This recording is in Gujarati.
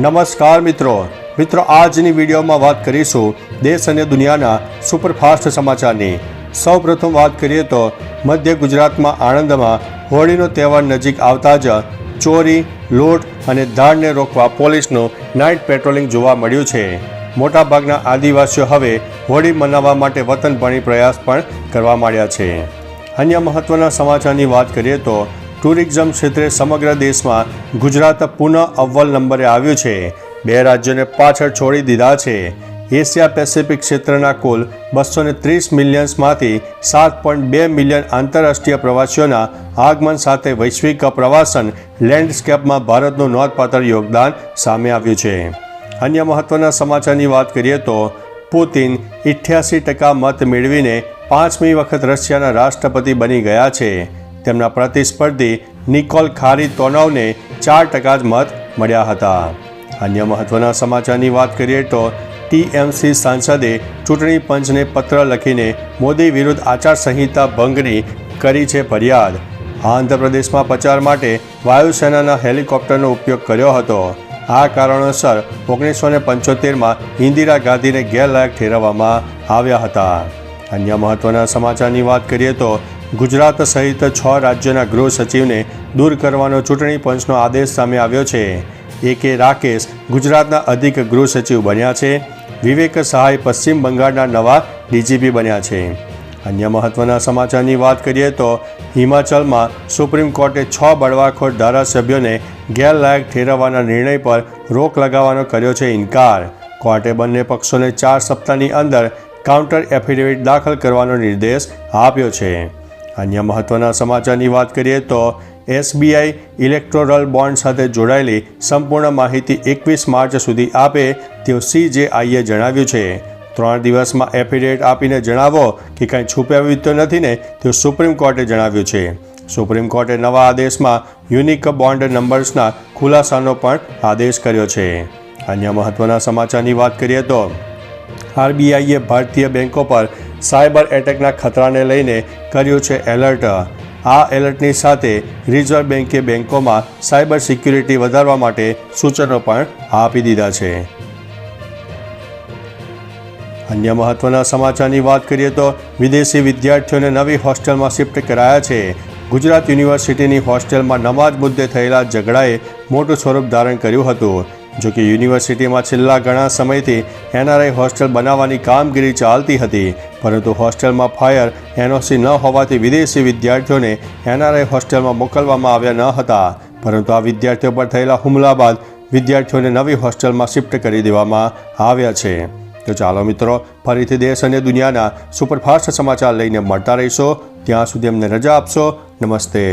નમસ્કાર મિત્રો. મિત્રો, આજની વિડીયોમાં વાત કરીશું દેશ અને દુનિયાના સુપરફાસ્ટ સમાચારની. સૌ પ્રથમ વાત કરીએ તો મધ્ય ગુજરાતમાં આણંદમાં હોળીનો તહેવાર નજીક આવતા જ ચોરી, લૂંટ અને ધાડને રોકવા પોલીસનું નાઇટ પેટ્રોલિંગ જોવા મળ્યું છે. મોટાભાગના આદિવાસીઓ હવે હોળી મનાવવા માટે વતનપણી પ્રયાસ પણ કરવા માંડ્યા છે. અન્ય મહત્વના સમાચારની વાત કરીએ તો ટુરિઝમ ક્ષેત્રે સમગ્ર દેશમાં ગુજરાત પુનઃ અવ્વલ નંબરે આવ્યું છે. બે રાજ્યોને પાછળ છોડી દીધા છે. એશિયા પેસિફિક ક્ષેત્રના કુલ બસો ને ત્રીસ મિલિયન્સમાંથી સાત પોઈન્ટ બે મિલિયન આંતરરાષ્ટ્રીય પ્રવાસીઓના આગમન સાથે વૈશ્વિક પ્રવાસન લેન્ડસ્કેપમાં ભારતનું નોંધપાત્ર યોગદાન સામે આવ્યું છે. અન્ય મહત્વના સમાચારની વાત કરીએ તો, પુતિન ઇઠ્યાસી ટકા મત મેળવીને પાંચમી વખત રશિયાના રાષ્ટ્રપતિ બની ગયા છે. તેમના પ્રતિસ્પર્ધી નિકોલ ખારી તોનવને ચાર ટકા જ મત મળ્યા હતા. અન્ય મહત્વના સમાચારની વાત કરીએ તો ટીએમસી સાંસદે ચૂંટણી પંચને પત્ર લખીને મોદી વિરુદ્ધ આચારસંહિતા ભંગની કરી છે ફરિયાદ. આંધ્રપ્રદેશમાં પ્રચાર માટે વાયુસેનાના હેલિકોપ્ટરનો ઉપયોગ કર્યો હતો. આ કારણોસર ઓગણીસો ને પંચોતેરમાં ઇન્દિરા ગાંધીને ગેરલાયક ઠેરવવામાં આવ્યા હતા. અન્ય મહત્વના સમાચારની વાત કરીએ તો ગુજરાત સહિત છ રાજ્યોના ગૃહ સચિવને દૂર કરવાનો ચૂંટણી પંચનો આદેશ સામે આવ્યો છે. એ કે રાકેશ ગુજરાતના અધિક ગૃહ સચિવ બન્યા છે. વિવેક સહાય પશ્ચિમ બંગાળના નવા ડીજીપી બન્યા છે. અન્ય મહત્વના સમાચારની વાત કરીએ તો હિમાચલમાં સુપ્રીમ કોર્ટે છ બળવાખોર ધારાસભ્યોને ગેરલાયક ઠેરવવાના નિર્ણય પર રોક લગાવવાનો કર્યો છે ઇનકાર. કોર્ટે બંને પક્ષોને ચાર સપ્તાહની અંદર કાઉન્ટર એફિડેવિટ દાખલ કરવાનો નિર્દેશ આપ્યો છે. અન્ય મહત્વના સમાચારની વાત કરીએ તો એસબીઆઈ ઇલેક્ટોરલ બોન્ડ સાથે જોડાયેલી સંપૂર્ણ માહિતી એકવીસ માર્ચ સુધી આપે તેવું સીજેઆઈએ જણાવ્યું છે. ત્રણ દિવસમાં એફિડેવિટ આપીને જણાવો કે કાંઈ છુપાવ્યું તો નથી ને તેવું સુપ્રીમ કોર્ટે જણાવ્યું છે. સુપ્રીમ કોર્ટે નવા આદેશમાં યુનિક બોન્ડ નંબર્સના ખુલાસાનો પણ આદેશ કર્યો છે. અન્ય મહત્વના સમાચારની વાત કરીએ તો આરબીઆઈએ ભારતીય બેન્કો પર સાયબર એટેકના ખતરાને લઈને કર્યું છે એલર્ટ. આ એલર્ટની સાથે રિઝર્વ બેન્કે બેન્કોમાં સાયબર સિક્યુરિટી વધારવા માટે સૂચનો પણ આપી દીધા છે. અન્ય મહત્વના સમાચારની વાત કરીએ તો વિદેશી વિદ્યાર્થીઓને નવી હોસ્ટેલમાં શિફ્ટ કરાયા છે. ગુજરાત યુનિવર્સિટીની હોસ્ટેલમાં નમાજ મુદ્દે થયેલા ઝઘડાએ મોટું સ્વરૂપ ધારણ કર્યું હતું. જો કે યુનિવર્સિટીમાં છેલ્લા ઘણા સમયથી એનઆરઆઈ હોસ્ટેલ બનાવવાની કામગીરી ચાલતી હતી, પરંતુ હોસ્ટેલમાં ફાયર એનઓસી ન હોવાથી વિદેશી વિદ્યાર્થીઓને એનઆરઆઈ હોસ્ટેલમાં મોકલવામાં આવ્યા ન હતા. પરંતુ આ વિદ્યાર્થીઓ પર થયેલા હુમલા બાદ વિદ્યાર્થીઓને નવી હોસ્ટેલમાં શિફ્ટ કરી દેવામાં આવ્યા છે. તો ચાલો મિત્રો, ફરીથી દેશ અને દુનિયાના સુપરફાસ્ટ સમાચાર લઈને મળતા રહીશો. ત્યાં સુધી અમને રજા આપશો. નમસ્તે.